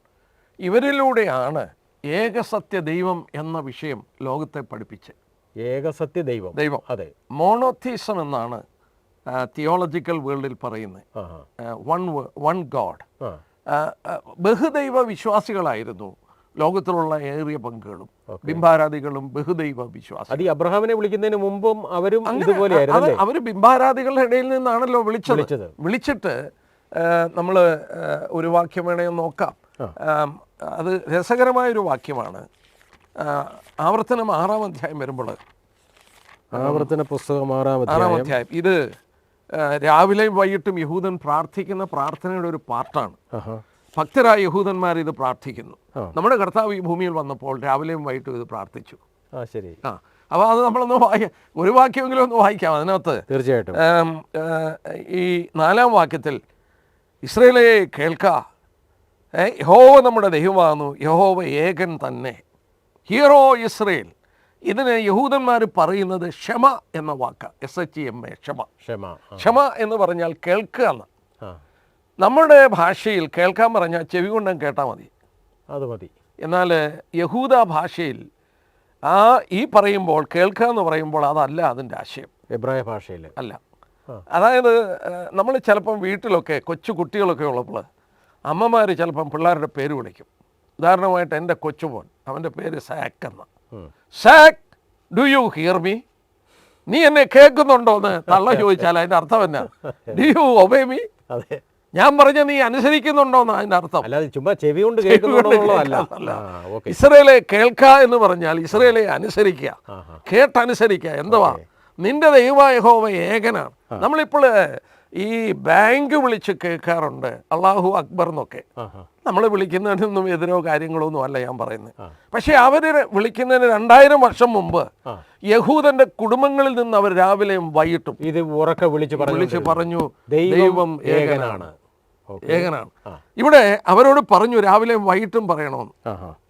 ഇവരിലൂടെയാണ് ഏകസത്യ ദൈവം എന്ന വിഷയം ലോകത്തെ പഠിപ്പിച്ചത്. ഏകസത്യ ദൈവം. ദൈവം. അതെ. മോണോത്തീസം എന്നാണ് തിയോളജിക്കൽ വേൾഡിൽ പറയുന്നത്. വൺ വൺ ഗോഡ് ബഹുദൈവ വിശ്വാസികളായിരുന്നു ലോകത്തിലുള്ള ഏറിയ പങ്കുകളും. ബിംബാരാധികളും ബഹുദൈവ വിശ്വാസം അത് അബ്രഹാമിനെ വിളിക്കുന്നതിന് മുമ്പും അവരും ഇതുപോലെയായിരുന്നു അവർ ബിംബാരാധികളുടെ ഇടയിൽ നിന്നാണല്ലോ വിളിച്ചത്. വിളിച്ചിട്ട് നമ്മൾ ഒരു വാക്യം വേണേ നോക്കാം. അത് രസകരമായ ഒരു വാക്യമാണ് ആവർത്തനം ആറാം അധ്യായം വരുമ്പോൾ ആവർത്തന പുസ്തകം ആറാം ആറാം അധ്യായം. ഇത് രാവിലെയും വൈകിട്ടും യഹൂദൻ പ്രാർത്ഥിക്കുന്ന പ്രാർത്ഥനയുടെ ഒരു പാർട്ടാണ്. ഭക്തരായ യഹൂദന്മാർ ഇത് പ്രാർത്ഥിക്കുന്നു. നമ്മുടെ കർത്താവ് ഈ ഭൂമിയിൽ വന്നപ്പോൾ രാവിലെയും വൈകിട്ടും ഇത് പ്രാർത്ഥിച്ചു. ആ ശരി. ആ അപ്പോൾ അത് നമ്മളൊന്ന് വായി ഒരു വാക്യമെങ്കിലും ഒന്ന് വായിക്കാം അതിനകത്ത്. തീർച്ചയായിട്ടും. ഈ നാലാം വാക്യത്തിൽ ഇസ്രയേലെ കേൾക്ക യഹോവ നമ്മുടെ ദൈവമാകുന്നു. യഹോവ ഏകൻ തന്നെ. Hear O Israel. ഇതിന് യഹൂദന്മാർ പറയുന്നത് ക്ഷമ എന്ന വാക്ക. എസ് എച്ച് എം എ ക്ഷമ. ക്ഷമ ക്ഷമ എന്ന് പറഞ്ഞാൽ കേൾക്കുക എന്ന്. നമ്മുടെ ഭാഷയിൽ കേൾക്കാൻ പറഞ്ഞാൽ ചെവി കൊണ്ടും കേട്ടാൽ മതി. അത് മതി. എന്നാൽ യഹൂദ ഭാഷയിൽ ആ ഈ പറയുമ്പോൾ കേൾക്കുക എന്ന് പറയുമ്പോൾ അതല്ല അതിന്റെ ആശയം. എബ്രായ ഭാഷയിൽ അല്ല. അതായത് നമ്മൾ ചിലപ്പം വീട്ടിലൊക്കെ കൊച്ചു കുട്ടികളൊക്കെ ഉള്ളപ്പോൾ അമ്മമാർ ചിലപ്പം പിള്ളേരുടെ പേര് വിളിക്കും. ഉദാഹരണമായിട്ട് എന്റെ കൊച്ചുമോൻ അവന്റെ പേര് സാക്ക് എന്ന. Zack do you hear me നീ എന്നെ കേൾക്കുന്നുണ്ടോ എന്ന് തള്ള ചോദിച്ചാൽ അതിന്റെ അർത്ഥം എന്നാ? ഡു യു ഒബേ മീ ഞാൻ പറഞ്ഞ നീ അനുസരിക്കുന്നുണ്ടോ എന്ന് അതിന്റെ അർത്ഥം. അല്ലാതെ ചുമ്മാ ചെവി കൊണ്ട് ഇസ്രയേലെ കേൾക്ക എന്ന് പറഞ്ഞാൽ ഇസ്രയേലെ അനുസരിക്കുക. കേട്ടനുസരിക്കുക എന്തുവാ? നിന്റെ ദൈവമായ ഏകനാണ്. നമ്മളിപ്പോൾ ഈ ബാങ്ക് വിളിച്ച് കേൾക്കാറുണ്ട്. അള്ളാഹു അക്ബർ എന്നൊക്കെ. നമ്മൾ വിളിക്കുന്നതിനൊന്നും എതിരോ കാര്യങ്ങളോ ഒന്നും അല്ല ഞാൻ പറയുന്നത്. പക്ഷേ അവർ വിളിക്കുന്നതിന് രണ്ടായിരം വർഷം മുമ്പ് യഹൂദന്റെ കുടുംബങ്ങളിൽ നിന്ന് അവർ രാവിലെയും വൈകിട്ടും ഇത് ഉറക്കെ വിളിച്ച് വിളിച്ച് പറഞ്ഞു ദൈവം ഏകനാണ്. ഏകനാണ്. ഇവിടെ അവരോട് പറഞ്ഞു രാവിലെയും വൈകിട്ടും പറയണമെന്ന്.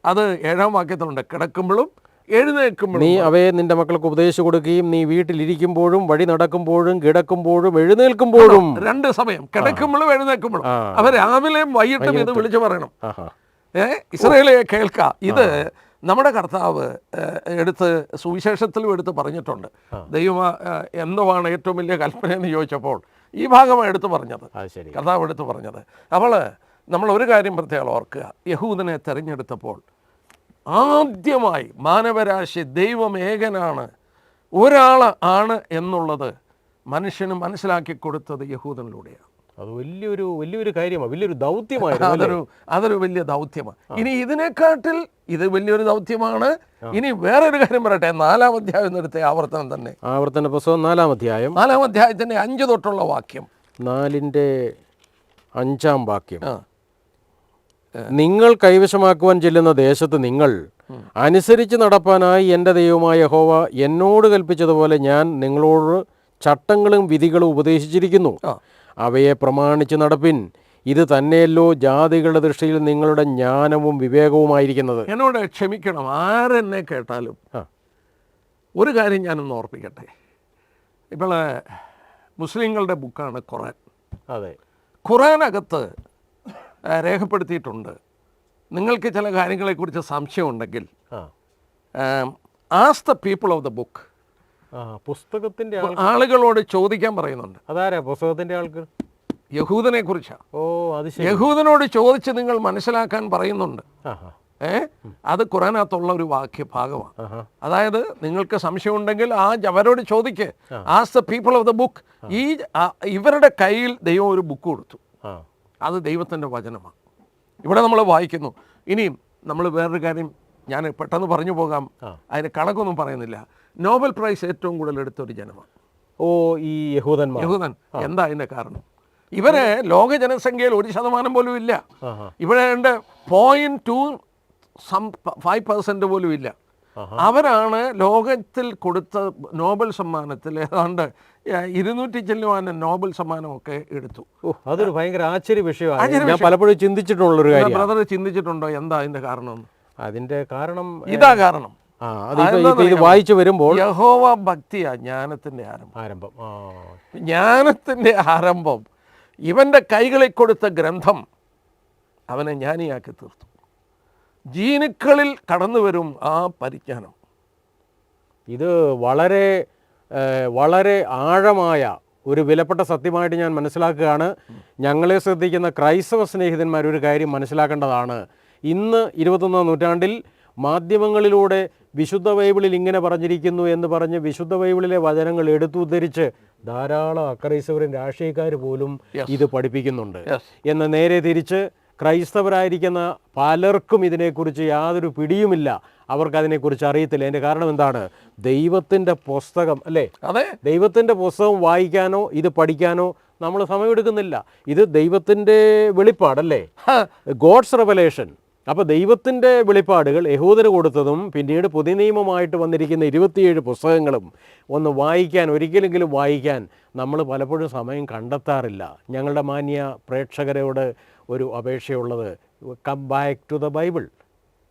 അത് ഏഴാം വാക്യത്തിലുണ്ട്. കിടക്കുമ്പോഴും എഴുന്നേൽക്കുമ്പോഴും നീ അവയെ നിന്റെ മക്കൾക്ക് ഉപദേശിച്ചു കൊടുക്കുകയും നീ വീട്ടിലിരിക്കുമ്പോഴും വഴി നടക്കുമ്പോഴും കിടക്കുമ്പോഴും എഴുന്നേൽക്കുമ്പോഴും രണ്ട് സമയം. കിടക്കുമ്പോഴും എഴുന്നേൽക്കുമ്പോഴും. അവ രാവിലെയും വൈകിട്ടും ഇത് വിളിച്ചു പറയണം. ഏ? ഇസ്രയേലെ കേൾക്ക. ഇത് നമ്മുടെ കർത്താവ് എടുത്ത് സുവിശേഷത്തിലും എടുത്ത് പറഞ്ഞിട്ടുണ്ട്. ദൈവം എന്തുവാണ് ഏറ്റവും വലിയ കൽപ്പന എന്ന് ചോദിച്ചപ്പോൾ ഈ ഭാഗമാണ് എടുത്തു പറഞ്ഞത്. കർത്താവ് എടുത്ത് പറഞ്ഞത്. അവൾ നമ്മൾ ഒരു കാര്യം പ്രത്യേകം ഓർക്കുക. യഹൂദനെ തെരഞ്ഞെടുത്തപ്പോൾ ആദ്യമായി മാനവരാശി ദൈവം ഏകനാണ് ഒരാൾ ആണ് എന്നുള്ളത് മനുഷ്യന് മനസ്സിലാക്കി കൊടുത്തത് യഹൂദനിലൂടെയാണ്. അത് വലിയൊരു വലിയൊരു കാര്യമാണ് വലിയൊരു ദൗത്യമാണ്? അതൊരു അതൊരു വലിയ ദൗത്യമാണ് ഇനി ഇതിനെക്കാട്ടിൽ ഇത് വലിയൊരു ദൗത്യമാണ്. ഇനി വേറൊരു കാര്യം പറയട്ടെ നാലാം അധ്യായം എടുത്ത ആവർത്തനം തന്നെ. ആവർത്തന പുസ്തകം നാലാം അധ്യായം. നാലാം അധ്യായത്തിന്റെ അഞ്ച് തൊട്ടുള്ള വാക്യം. നാലിന്റെ അഞ്ചാം വാക്യം. ആ. നിങ്ങൾ കൈവശമാക്കുവാൻ ചെല്ലുന്ന ദേശത്ത് നിങ്ങൾ അനുസരിച്ച് നടപ്പാനായി എന്റെ ദൈവമായ ഹോവ എന്നോട് കൽപ്പിച്ചതുപോലെ ഞാൻ നിങ്ങളോട് ചട്ടങ്ങളും വിധികളും ഉപദേശിച്ചിരിക്കുന്നു. അവയെ പ്രമാണിച്ച് നടപ്പിൻ. ഇത് തന്നെയല്ലോ ജാതികളുടെ ദൃഷ്ടിയിൽ നിങ്ങളുടെ ജ്ഞാനവും വിവേകവുമായിരിക്കുന്നത്. എന്നോട് ക്ഷമിക്കണം. ആരെന്നെ കേട്ടാലും ഒരു കാര്യം ഞാനൊന്ന് ഓർപ്പിക്കട്ടെ. ഇപ്പോൾ മുസ്ലിങ്ങളുടെ ബുക്കാണ് ഖുറാൻ അതെ. ഖുറാനകത്ത് രേഖപ്പെടുത്തിയിട്ടുണ്ട്. നിങ്ങൾക്ക് ചില കാര്യങ്ങളെക്കുറിച്ച് സംശയമുണ്ടെങ്കിൽ ഉണ്ടെങ്കിൽ ask the people of the book പുസ്തകത്തിന്റെ പുസ്തകത്തിന്റെ ആളുകളോട് ചോദിക്കാൻ പറയുന്നുണ്ട്. അതാരാ പുസ്തകത്തിന്റെ ആൾക്ക്? യഹൂദനെ കുറിച്ചാണ് ഓ അത് യഹൂദനോട് ചോദിച്ച് നിങ്ങൾ മനസ്സിലാക്കാൻ പറയുന്നുണ്ട്. ഏ? അത് ഖുറാനകത്തുള്ള ഒരു വാക്യ ഭാഗമാണ്. അതായത് നിങ്ങൾക്ക് സംശയമുണ്ടെങ്കിൽ ആ അവരോട് ചോദിക്ക്. Ask the people of the book ഈ ഇവരുടെ കയ്യിൽ ദൈവം ഒരു ബുക്ക് കൊടുത്തു. അത് ദൈവത്തിന്റെ വചനമാണ്. ഇവിടെ നമ്മൾ വായിക്കുന്നു. ഇനിയും നമ്മൾ വേറൊരു കാര്യം ഞാൻ പെട്ടെന്ന് പറഞ്ഞു പോകാം. അതിന് കണക്കൊന്നും പറയുന്നില്ല. നോബൽ പ്രൈസ് ഏറ്റവും കൂടുതൽ എടുത്ത ഒരു ജനമാണ്. ഓ ഈ യഹൂദൻ. യഹൂദൻ എന്താ അതിന്റെ കാരണം? ഇവരെ ലോക ജനസംഖ്യയിൽ ഒരു ശതമാനം പോലും ഇല്ല. ഇവിടെ point two some five percent പോലും ഇല്ല. അവരാണ് ലോകത്തിൽ കൊടുത്ത നോബൽ സമ്മാനത്തിൽ ഏതാണ്ട് ഇരുന്നൂറ്റി ചെല്ലുവാന നോബൽ സമ്മാനമൊക്കെ എടുത്തു. അതൊരു ഭയങ്കര ആശ്ചര്യ വിഷയമാണ് ഞാൻ പലപ്പോഴും ചിന്തിച്ചിട്ടുള്ളൊരു കാര്യം ബ്രദർ ചിന്തിച്ചിട്ടുണ്ടോ? എന്താ അതിന്റെ കാരണം അതിന്റെ കാരണം. ഇതാ കാരണം? വായിച്ചു വരുമ്പോൾ യഹോവ ഭക്തിയാ ജ്ഞാനത്തിന്റെ ആരംഭം. ആരംഭം. ജ്ഞാനത്തിന്റെ ആരംഭം. ഇവന്റെ കൈകളിൽ കൊടുത്ത ഗ്രന്ഥം അവനെ ജ്ഞാനിയാക്കി തീർത്തു. ജീനുക്കളിൽ കടന്നു വരും ആ പരിജ്ഞാനം. ഇത് വളരെ വളരെ ആഴമായ ഒരു വിലപ്പെട്ട സത്യമായിട്ട് ഞാൻ മനസ്സിലാക്കുകയാണ്. ഞങ്ങളെ ശ്രദ്ധിക്കുന്ന ക്രൈസ്തവ സ്നേഹിതന്മാർ ഒരു കാര്യം മനസ്സിലാക്കേണ്ടതാണ്. ഇന്ന് ഇരുപത്തൊന്നാം നൂറ്റാണ്ടിൽ മാധ്യമങ്ങളിലൂടെ വിശുദ്ധ ബൈബിളിൽ ഇങ്ങനെ പറഞ്ഞിരിക്കുന്നു എന്ന് പറഞ്ഞ് വിശുദ്ധ ബൈബിളിലെ വചനങ്ങൾ എടുത്തുദ്ധരിച്ച് ധാരാളം അക്രൈസ്തവരും രാഷ്ട്രീയക്കാർ പോലും ഇത് പഠിപ്പിക്കുന്നുണ്ട്. എന്ന് നേരെ തിരിച്ച് ക്രൈസ്തവരായിരിക്കുന്ന പലർക്കും ഇതിനെക്കുറിച്ച് യാതൊരു പിടിയുമില്ല. അവർക്ക് അതിനെക്കുറിച്ച് അറിയത്തില്ല. അതിന്റെ കാരണം എന്താണ്? ദൈവത്തിന്റെ പുസ്തകം അല്ലേ? അതെ. ദൈവത്തിന്റെ പുസ്തകം വായിക്കാനോ ഇത് പഠിക്കാനോ നമ്മൾ സമയമെടുക്കുന്നില്ല. ഇത് ദൈവത്തിന്റെ വെളിപ്പാടല്ലേ? God's revelation. അപ്പോൾ ദൈവത്തിന്റെ വെളിപ്പാടുകൾ യഹൂദന് കൊടുത്തതും പിന്നീട് പുതിയ നിയമമായിട്ട് വന്നിരിക്കുന്ന ഇരുപത്തിയേഴ് പുസ്തകങ്ങളും ഒന്ന് വായിക്കാൻ ഒരിക്കലെങ്കിലും വായിക്കാൻ നമ്മൾ പലപ്പോഴും സമയം കണ്ടെത്താറില്ല. ഞങ്ങളുടെ മാന്യ പ്രേക്ഷകരോട് ഒരു അപേക്ഷയുള്ളത്. Come back to the Bible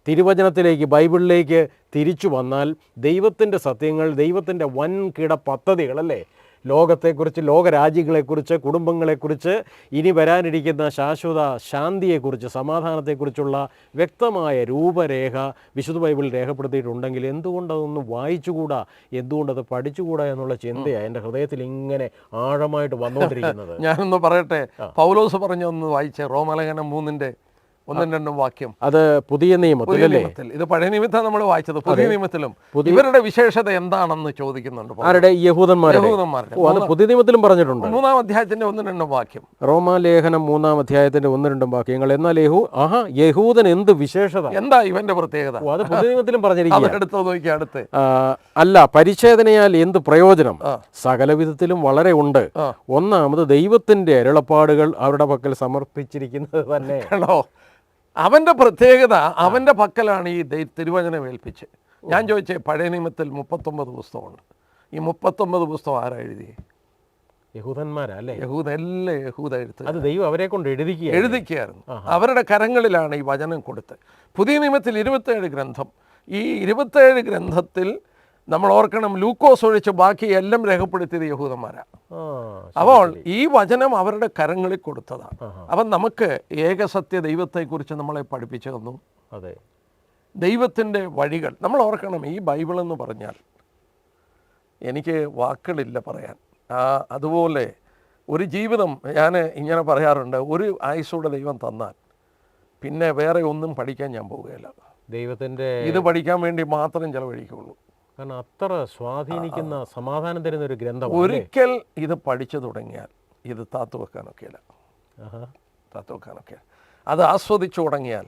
തിരുവചനത്തിലേക്ക് ബൈബിളിലേക്ക് തിരിച്ചു വന്നാൽ ദൈവത്തിന്റെ സത്യങ്ങൾ ദൈവത്തിന്റെ വൻകിട പദ്ധതികളല്ലേ? ലോകത്തെക്കുറിച്ച് ലോകരാജ്യങ്ങളെക്കുറിച്ച് കുടുംബങ്ങളെക്കുറിച്ച് ഇനി വരാനിരിക്കുന്ന ശാശ്വത ശാന്തിയെക്കുറിച്ച് സമാധാനത്തെക്കുറിച്ചുള്ള വ്യക്തമായ രൂപരേഖ വിശുദ്ധ ബൈബിൾ രേഖപ്പെടുത്തിയിട്ടുണ്ടെങ്കിൽ എന്തുകൊണ്ടതൊന്ന് വായിച്ചുകൂടാ? എന്തുകൊണ്ടത് പഠിച്ചുകൂടാ എന്നുള്ള ചിന്തയാണ് എന്റെ ഹൃദയത്തിൽ ഇങ്ങനെ ആഴമായിട്ട് വന്നുകൊണ്ടിരിക്കുന്നത്. ഞാനൊന്ന് പറയട്ടെ? പൗലോസ് പറഞ്ഞൊന്ന് വായിച്ചേ റോമലേഖനം മൂന്നിന്റെ ഒന്നും രണ്ടും വാക്യം. അത് പുതിയ നിയമത്തിൽ നിയമത്തിൽ. ഇത് പഴയ നിയമത്താണ് നമ്മൾ വായിച്ചത്. പുതിയ നിയമത്തിലും ഇവരുടെ വിശേഷത എന്താണെന്ന് ചോദിക്കുന്നുണ്ട്. ആരുടെ? യഹൂദന്മാരുടെ. യഹൂദന്മാരുടെ. പുതിയ നിയമത്തിലും പറഞ്ഞിട്ടുണ്ട്. മൂന്നാം അധ്യായത്തിന്റെ ഒന്നും രണ്ടും വാക്യം. റോമാലേഖനം മൂന്നാം അധ്യായത്തിന്റെ ഒന്ന് രണ്ടും വാക്യങ്ങൾ എന്നാൽ യഹൂ ആഹാ യഹൂദൻ എന്ത് വിശേഷത? എന്താ ഇവന്റെ പ്രത്യേകത? അത് പുതിയ നിയമത്തിലും പറഞ്ഞിരിക്കുക അടുത്ത്. അല്ല പരിച്ഛേദനയാൽ എന്ത് പ്രയോജനം? സകലവിധത്തിലും സകല വിധത്തിലും വളരെ ഉണ്ട്. ഒന്നാമത് ദൈവത്തിന്റെ അരുളപ്പാടുകൾ അവരുടെ പക്കൽ സമർപ്പിച്ചിരിക്കുന്നത് തന്നെ. അവന്റെ പ്രത്യേകത അവന്റെ പക്കലാണ് ഈ തിരുവചനം ഏൽപ്പിച്ച്. ഞാൻ ചോദിച്ചേ പഴയ നിയമത്തിൽ മുപ്പത്തൊമ്പത് പുസ്തകമുണ്ട്. ഈ മുപ്പത്തൊമ്പത് പുസ്തകം ആരാ എഴുതി യഹൂദന്മാരല്ലേ യഹൂദ എല്ലാ യഹൂദ എഴുത്ത് അത് ദൈവം അവരെ കൊണ്ട് എഴുതിക്കുക എഴുതിക്കുകയായിരുന്നു. അവരുടെ കരങ്ങളിലാണ് ഈ വചനം കൊടുത്ത് പുതിയ നിയമത്തിൽ ഇരുപത്തേഴ് ഗ്രന്ഥം. ഈ ഇരുപത്തേഴ് ഗ്രന്ഥത്തിൽ നമ്മൾ ഓർക്കണം ലൂക്കോസ് ഒഴിച്ച് ബാക്കി എല്ലാം രേഖപ്പെടുത്തിയത് യഹൂദന്മാരാണ് അപ്പോൾ ഈ വചനം അവരുടെ കരങ്ങളിൽ കൊടുത്തതാണ് അപ്പം നമുക്ക് ഏകസത്യ ദൈവത്തെക്കുറിച്ച് നമ്മളെ പഠിപ്പിച്ചു തന്നു. അതെ. ദൈവത്തിന്റെ വഴികൾ. നമ്മൾ ഓർക്കണം ഈ ബൈബിൾ എന്ന് പറഞ്ഞാൽ എനിക്ക് വാക്കുകളില്ല പറയാൻ. ആ അതുപോലെ ഒരു ജീവിതം ഞാൻ ഇങ്ങനെ പറയാറുണ്ട് ഒരു ആയുസോടെ ദൈവം തന്നാൽ പിന്നെ വേറെ ഒന്നും പഠിക്കാൻ ഞാൻ പോവുകയില്ല. ദൈവത്തിന്റെ ഇത് പഠിക്കാൻ വേണ്ടി മാത്രം ചിലവഴിക്കുള്ളൂ കാരണം അത്ര സ്വാധീനിക്കുന്ന സമാധാനം തരുന്ന ഒരു ഗ്രന്ഥം? ഒരിക്കൽ ഇത് പഠിച്ചു തുടങ്ങിയാൽ ഇത് താത്തു വെക്കാനൊക്കെയില്ല. താത്തു വെക്കാനൊക്കെ അത് ആസ്വദിച്ചു തുടങ്ങിയാൽ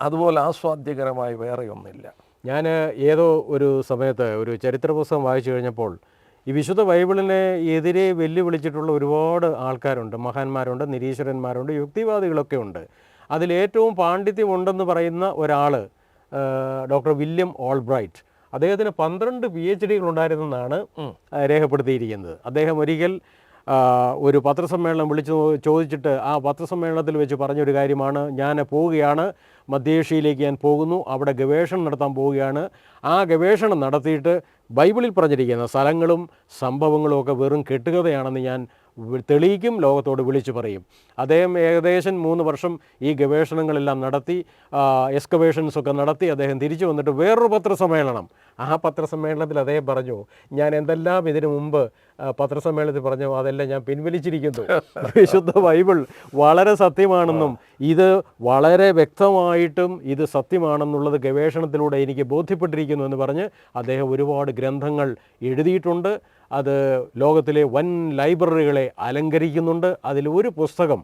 അതുപോലെ ആസ്വാദ്യകരമായി വേറെ ഒന്നില്ല ഞാൻ ഏതോ ഒരു സമയത്ത് ഒരു ചരിത്ര പുസ്തകം വായിച്ചു കഴിഞ്ഞപ്പോൾ ഈ വിശുദ്ധ ബൈബിളിനെ എതിരെ വെല്ലുവിളിച്ചിട്ടുള്ള ഒരുപാട് ആൾക്കാരുണ്ട്. മഹാന്മാരുണ്ട് നിരീശ്വരന്മാരുണ്ട് യുക്തിവാദികളൊക്കെ ഉണ്ട്. അതിലേറ്റവും പാണ്ഡിത്യം ഉണ്ടെന്ന് പറയുന്ന ഒരാൾ ഡോക്ടർ വില്യം ഓൾബ്രൈറ്റ്. അദ്ദേഹത്തിന് പന്ത്രണ്ട് പി എച്ച് ഡികൾ ഉണ്ടായിരുന്നെന്നാണ് രേഖപ്പെടുത്തിയിരിക്കുന്നത്. അദ്ദേഹം ഒരിക്കൽ ഒരു പത്രസമ്മേളനം വിളിച്ചു ചോദിച്ചിട്ട് ആ പത്രസമ്മേളനത്തിൽ വെച്ച് പറഞ്ഞൊരു കാര്യമാണ് ഞാൻ പോവുകയാണ് മധ്യേഷ്യയിലേക്ക് ഞാൻ പോകുന്നു അവിടെ ഗവേഷണം നടത്താൻ പോവുകയാണ്. ആ ഗവേഷണം നടത്തിയിട്ട് ബൈബിളിൽ പറഞ്ഞിരിക്കുന്ന സ്ഥലങ്ങളും സംഭവങ്ങളും ഒക്കെ വെറും കെട്ടുകഥയാണെന്ന് ഞാൻ തെളിയിക്കും ലോകത്തോട് വിളിച്ചു പറയും. അദ്ദേഹം ഏകദേശം മൂന്ന് വർഷം ഈ ഗവേഷണങ്ങളെല്ലാം നടത്തി എക്സ്കവേഷൻസൊക്കെ നടത്തി അദ്ദേഹം തിരിച്ചു വന്നിട്ട് വേറൊരു പത്രസമ്മേളനം. ആ പത്രസമ്മേളനത്തിൽ അദ്ദേഹം പറഞ്ഞു ഞാൻ എന്തെല്ലാം ഇതിനു മുമ്പ് പത്രസമ്മേളനത്തിൽ പറഞ്ഞു അതെല്ലാം ഞാൻ പിൻവലിച്ചിരിക്കുന്നു. വിശുദ്ധ ബൈബിൾ വളരെ സത്യമാണെന്നും ഇത് വളരെ വ്യക്തമായിട്ടും ഇത് സത്യമാണെന്നുള്ളത് ഗവേഷണത്തിലൂടെ എനിക്ക് ബോധ്യപ്പെട്ടിരിക്കുന്നു എന്ന് പറഞ്ഞ് അദ്ദേഹം ഒരുപാട് ഗ്രന്ഥങ്ങൾ എഴുതിയിട്ടുണ്ട്. അത് ലോകത്തിലെ വൻ ലൈബ്രറികളെ അലങ്കരിക്കുന്നുണ്ട്. അതിൽ ഒരു പുസ്തകം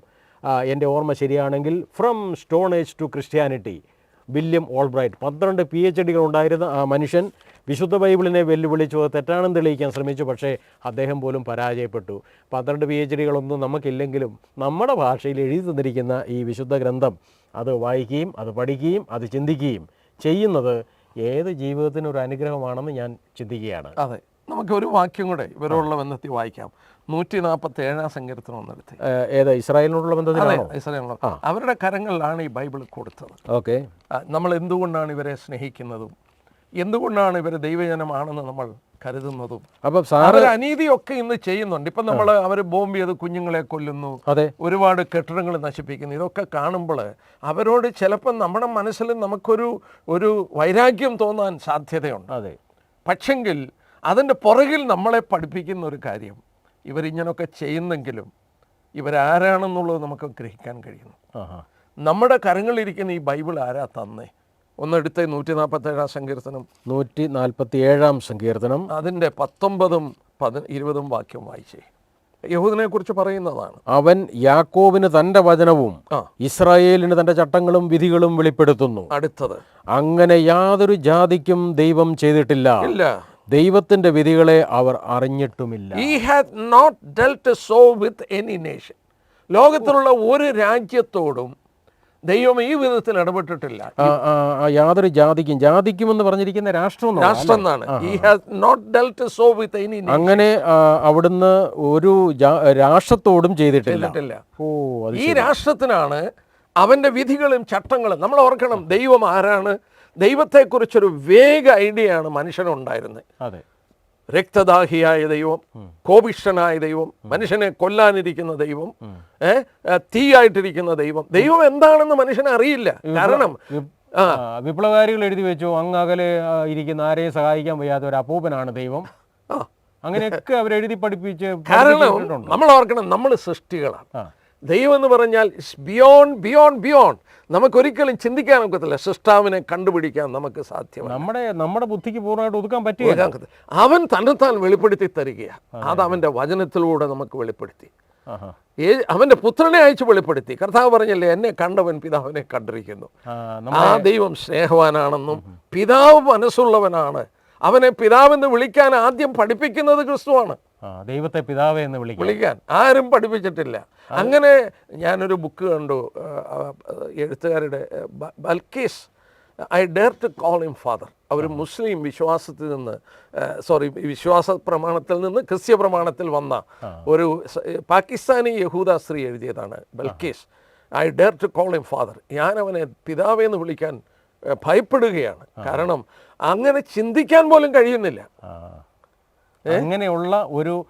എന്റെ ഓർമ്മ ശരിയാണെങ്കിൽ from stone age to Christianity William Albright പന്ത്രണ്ട് പി എച്ച് ഡികൾ ഉണ്ടായിരുന്ന ആ മനുഷ്യൻ വിശുദ്ധ ബൈബിളിനെ വെല്ലുവിളിച്ചു. അത് തെറ്റാണെന്ന് തെളിയിക്കാൻ ശ്രമിച്ചു പക്ഷേ അദ്ദേഹം പോലും പരാജയപ്പെട്ടു. പന്ത്രണ്ട് പി എച്ച് ഡികളൊന്നും നമുക്കില്ലെങ്കിലും നമ്മുടെ ഭാഷയിൽ എഴുതി തന്നിരിക്കുന്ന ഈ വിശുദ്ധ ഗ്രന്ഥം അത് വായിക്കുകയും അത് പഠിക്കുകയും അത് ചിന്തിക്കുകയും ചെയ്യുന്നത് ഏത് ജീവിതത്തിനൊരു അനുഗ്രഹമാണെന്ന് ഞാൻ ചിന്തിക്കുകയാണ്. അതെ. നമുക്ക് ഒരു വാക്യം കൂടെ ഇവരോടുള്ള ബന്ധത്തിൽ വായിക്കാം. നൂറ്റി നാൽപ്പത്തി ഏഴാം സങ്കീർത്തനം ഒന്നെടുത്ത്. ഏതാ ഇസ്രായേലിനോടുള്ള ബന്ധത്തിലാണോ? ഇസ്രായേലിനുള്ള അവരുടെ കരങ്ങളിലാണ് ഈ ബൈബിൾ കൊടുത്തത്. ഓക്കെ. നമ്മൾ എന്തുകൊണ്ടാണ് ഇവരെ സ്നേഹിക്കുന്നതും? എന്തുകൊണ്ടാണ് ഇവർ ദൈവജനമാണെന്ന് നമ്മൾ കരുതുന്നതും? അപ്പം സാറ് അനീതിയൊക്കെ ഇന്ന് ചെയ്യുന്നുണ്ട്. ഇപ്പം നമ്മൾ അവർ ബോംബ് ചെയ്ത് കുഞ്ഞുങ്ങളെ കൊല്ലുന്നു അതെ. ഒരുപാട് കെട്ടിടങ്ങൾ നശിപ്പിക്കുന്നു. ഇതൊക്കെ കാണുമ്പോൾ അവരോട് ചിലപ്പോൾ നമ്മുടെ മനസ്സിൽ നമുക്കൊരു ഒരു വൈരാഗ്യം തോന്നാൻ സാധ്യതയുണ്ട്. അതെ. പക്ഷെങ്കിൽ അതിന്റെ പുറകിൽ നമ്മളെ പഠിപ്പിക്കുന്ന ഒരു കാര്യം. ഇവരിങ്ങനൊക്കെ ചെയ്യുന്നെങ്കിലും ഇവരാരാണെന്നുള്ളത് നമുക്ക് ഗ്രഹിക്കാൻ കഴിയുന്നു. നമ്മുടെ കരങ്ങളിരിക്കുന്ന ഈ ബൈബിൾ ആരാ തന്നേ? ഒന്നെടുത്ത് നൂറ്റി നാൽപ്പത്തേഴാം സങ്കീർത്തനം. നൂറ്റി നാൽപ്പത്തി ഏഴാം സങ്കീർത്തനം. അതിന്റെ പത്തൊമ്പതും പതി ഇരുപതും വാക്യം വായിച്ചേ. യഹൂദിനെ കുറിച്ച് പറയുന്നതാണ്. അവൻ യാക്കോബിന് തന്റെ വചനവും. ഇസ്രായേലിന് തന്റെ ചട്ടങ്ങളും വിധികളും വെളിപ്പെടുത്തുന്നു. അടുത്തത്. അങ്ങനെ യാതൊരു ജാതിക്കും ദൈവം ചെയ്തിട്ടില്ല. ഇല്ല. ദൈവത്തിന്റെ വിധികളെ അവർ അറിഞ്ഞിട്ടുമില്ല. He had not dealt so with any nation ലോകത്തിലുള്ള ഒരു രാജ്യത്തോടും ദൈവം ഈ വിധത്തിൽ ഇടപെട്ടിട്ടില്ല. യാതൊരു ജാതിക്കും ജാതിക്കും എന്ന് പറഞ്ഞിരിക്കുന്ന രാഷ്ട്രം രാഷ്ട്രം എന്നാണ് he has not dealt so with any അങ്ങനെ അവിടുന്ന് ഒരു രാഷ്ട്രത്തോടും ചെയ്തിട്ടില്ല. ചെയ്തിട്ടില്ല. ഓ ഈ രാഷ്ട്രത്തിനാണ് അവന്റെ വിധികളും ചട്ടങ്ങളും. നമ്മൾ ഓർക്കണം ദൈവം ആരാണ്? ദൈവത്തെക്കുറിച്ചൊരു വേഗ ഐഡിയയാണ് മനുഷ്യനുണ്ടായിരുന്നത്. അതെ. രക്തദാഹിയായ ദൈവം കോപിഷ്ഠനായ ദൈവം മനുഷ്യനെ കൊല്ലാനിരിക്കുന്ന ദൈവം തീയായിട്ടിരിക്കുന്ന ദൈവം. ദൈവം എന്താണെന്ന് മനുഷ്യനെ അറിയില്ല. കാരണം വിപ്ലവകാരികൾ എഴുതി വെച്ചു അങ്ങകലെ ഇരിക്കുന്ന ആരെയും സഹായിക്കാൻ വയ്യാത്ത ഒരു അപ്പൂപ്പനാണ് ദൈവം. അങ്ങനെയൊക്കെ അവരെഴുതി പഠിപ്പിച്ച് കാരണം നമ്മൾ ഓർക്കണം നമ്മൾ സൃഷ്ടികളാണ്. ദൈവം എന്ന് പറഞ്ഞാൽ ബിയോണ്ട് ബിയോണ്ട് ബിയോണ്ട് നമുക്കൊരിക്കലും ചിന്തിക്കാൻ ഒക്കത്തില്ല. സൃഷ്ടാവിനെ കണ്ടുപിടിക്കാൻ നമുക്ക് സാധ്യമല്ല. നമ്മുടെ നമ്മുടെ ബുദ്ധിക്ക് പൂർണമായിട്ട് ഒതുക്കാൻ പറ്റില്ല. അവൻ തന്നെത്താൻ വെളിപ്പെടുത്തി തരികയാണ്. അത്. അവന്റെ വചനത്തിലൂടെ നമുക്ക് വെളിപ്പെടുത്തി. അവന്റെ പുത്രനെ അയച്ചു വെളിപ്പെടുത്തി. കർത്താവ് പറഞ്ഞല്ലേ എന്നെ കണ്ടവൻ പിതാവിനെ കണ്ടിരിക്കുന്നു. ആ, ദൈവം സ്നേഹവാനാണെന്നും പിതാവ് മനസ്സുള്ളവനാണ്. അവനെ പിതാവെന്ന് വിളിക്കാൻ ആദ്യം പഠിപ്പിക്കുന്നത് ക്രിസ്തുവാണ്. ദൈവത്തെ പിതാവേ എന്ന് വിളിക്കും. വിളിക്കാൻ. ആരും പഠിപ്പിച്ചിട്ടില്ല. അങ്ങനെ ഞാനൊരു ബുക്ക് കണ്ടു എഴുത്തുകാരുടെ Bilquis I dare to call him father. അവർ മുസ്ലിം വിശ്വാസത്തിൽ നിന്ന് സോറി വിശ്വാസ പ്രമാണത്തിൽ നിന്ന് ക്രിസ്ത്യ പ്രമാണത്തിൽ വന്ന ഒരു പാകിസ്ഥാനി യഹൂദ സ്ത്രീ എഴുതിയതാണ് Bilquis I dare to call him father. ഞാൻ അവനെ പിതാവെന്ന് വിളിക്കാൻ ഭയപ്പെടുകയാണ്. കാരണം അങ്ങനെ ചിന്തിക്കാൻ പോലും കഴിയുന്നില്ല. അങ്ങനെയുള്ള ഒരു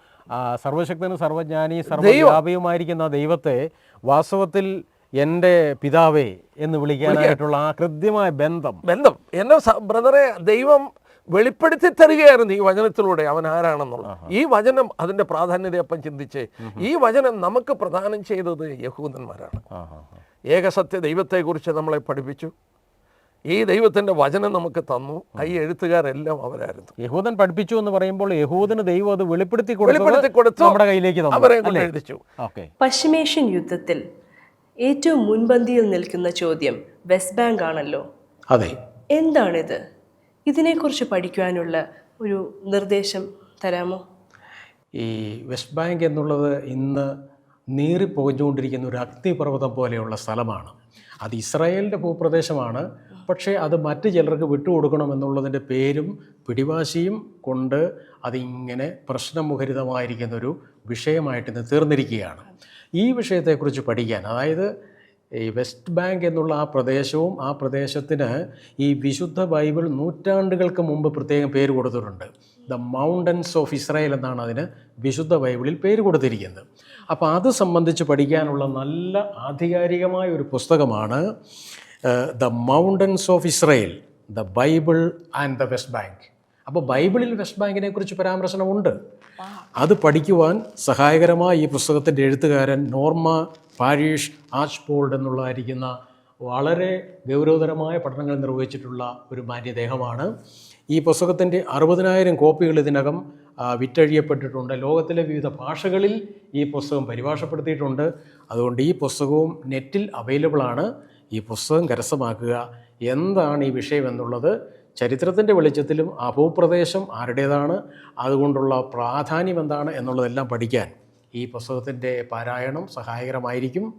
സർവശക്തനും സർവജ്ഞാനി സർവവ്യാപിയുമായിരിക്കുന്ന ദൈവത്തെ വാസ്തവത്തിൽ എന്റെ പിതാവേ എന്ന് വിളിക്കാനായിട്ടുള്ള ആ കൃത്യമായ ബന്ധം. ബന്ധം. എന്നെ ബ്രദറെ ദൈവം വെളിപ്പെടുത്തി തരികയായിരുന്നു ഈ വചനത്തിലൂടെ അവൻ ആരാണെന്നുള്ളത്. ഈ വചനം അതിന്റെ പ്രാധാന്യതയപ്പം ചിന്തിച്ച് ഈ വചനം നമുക്ക് പ്രദാനം ചെയ്തത് യഹൂദന്മാരാണ്. ഏകസത്യ ദൈവത്തെക്കുറിച്ച് നമ്മളെ പഠിപ്പിച്ചു. ഈ ദൈവത്തിന്റെ വചനം നമുക്ക് തന്നു. ഈ എഴുത്തുകാരെല്ലാം അവരായിരുന്നു. യഹൂദൻ പഠിപ്പിച്ചു എന്ന് പറയുമ്പോൾ യഹൂദന് ദൈവം അത് വെളിപ്പെടുത്തി വെളിപ്പെടുത്തി കൊടുത്തു നമ്മുടെ കയ്യിലേക്ക് തന്നു അവരെ? എഴുതിച്ചു. ഓക്കെ. പശ്ചിമേഷ്യൻ യുദ്ധത്തിൽ ഏറ്റവും മുൻപന്തിയിൽ നിൽക്കുന്ന ചോദ്യം വെസ്റ്റ് ബാങ്ക് ആണല്ലോ. അതെ. എന്താണിത്? ഇതിനെക്കുറിച്ച് പഠിക്കുവാനുള്ള ഒരു നിർദ്ദേശം തരാമോ? ഈ വെസ്റ്റ് ബാങ്ക് എന്നുള്ളത് ഇന്ന് നീറിപ്പോഞ്ഞുകൊണ്ടിരിക്കുന്ന ഒരു അഗ്നിപർവതം പോലെയുള്ള സ്ഥലമാണ്. അത് ഇസ്രായേലിന്റെ ഭൂപ്രദേശമാണ്. പക്ഷേ അത് മറ്റ് ചിലർക്ക് വിട്ടുകൊടുക്കണമെന്നുള്ളതിന്റെ പേരും പിടിവാശിയും കൊണ്ട് അതിങ്ങനെ പ്രശ്നമുഖരിതമായിരിക്കുന്ന ഒരു വിഷയമായിട്ട് ഇന്ന് തീർന്നിരിക്കുകയാണ്. ഈ വിഷയത്തെക്കുറിച്ച് പഠിക്കാൻ അതായത് ഈ വെസ്റ്റ് ബാങ്ക് എന്നുള്ള ആ പ്രദേശവും ആ പ്രദേശത്തിന് ഈ വിശുദ്ധ ബൈബിൾ നൂറ്റാണ്ടുകൾക്ക് മുമ്പ് പ്രത്യേകം പേര് കൊടുത്തിട്ടുണ്ട്. ദ മൗണ്ടൻസ് ഓഫ് ഇസ്രായേൽ എന്നാണ് അതിന് വിശുദ്ധ ബൈബിളിൽ പേര് കൊടുത്തിരിക്കുന്നത്. അപ്പോൾ അത് സംബന്ധിച്ച് പഠിക്കാനുള്ള നല്ല ആധികാരികമായ ഒരു പുസ്തകമാണ് the mountains of Israel the Bible and the West Bank അപ്പോൾ ബൈബിളിൽ വെസ്റ്റ് ബാങ്കിനെ കുറിച്ച് പരാമർശനമുണ്ട്. അത് പഠിക്കുവാൻ സഹായകരമായ ഈ പുസ്തകത്തിന്റെ എഴുത്തുകാരൻ നോർമ പാരീഷ് ആഷ്പോൾഡ് എന്നുള്ളതായിരിക്കുന്ന വളരെ ഗൗരവതരമായ പഠനങ്ങൾ നിർവഹിച്ചിട്ടുള്ള ഒരു മാന്യദേഹമാണ്. ഈ പുസ്തകത്തിന്റെ അറുപതിനായിരം കോപ്പികൾ ഇതിനകം വിറ്റഴിയപ്പെട്ടിട്ടുണ്ട്. ലോകത്തിലെ വിവിധ ഭാഷകളിൽ ഈ പുസ്തകം പരിഭാഷപ്പെടുത്തിയിട്ടുണ്ട്. അതുകൊണ്ട് ഈ പുസ്തകവും നെറ്റിൽ അവൈലബിൾ ആണ്. ഈ പുസ്തകം കരസ്ഥമാക്കുക. എന്താണ് ഈ വിഷയം എന്നുള്ളത്? ചരിത്രത്തിന്റെ വെളിച്ചത്തിലും ആ ഭൂപ്രദേശം ആരുടേതാണ്? അതുകൊണ്ടുള്ള പ്രാധാന്യം എന്താണ് എന്നുള്ളതെല്ലാം പഠിക്കാൻ ഈ പുസ്തകത്തിന്റെ പാരായണം സഹായകരമായിരിക്കും.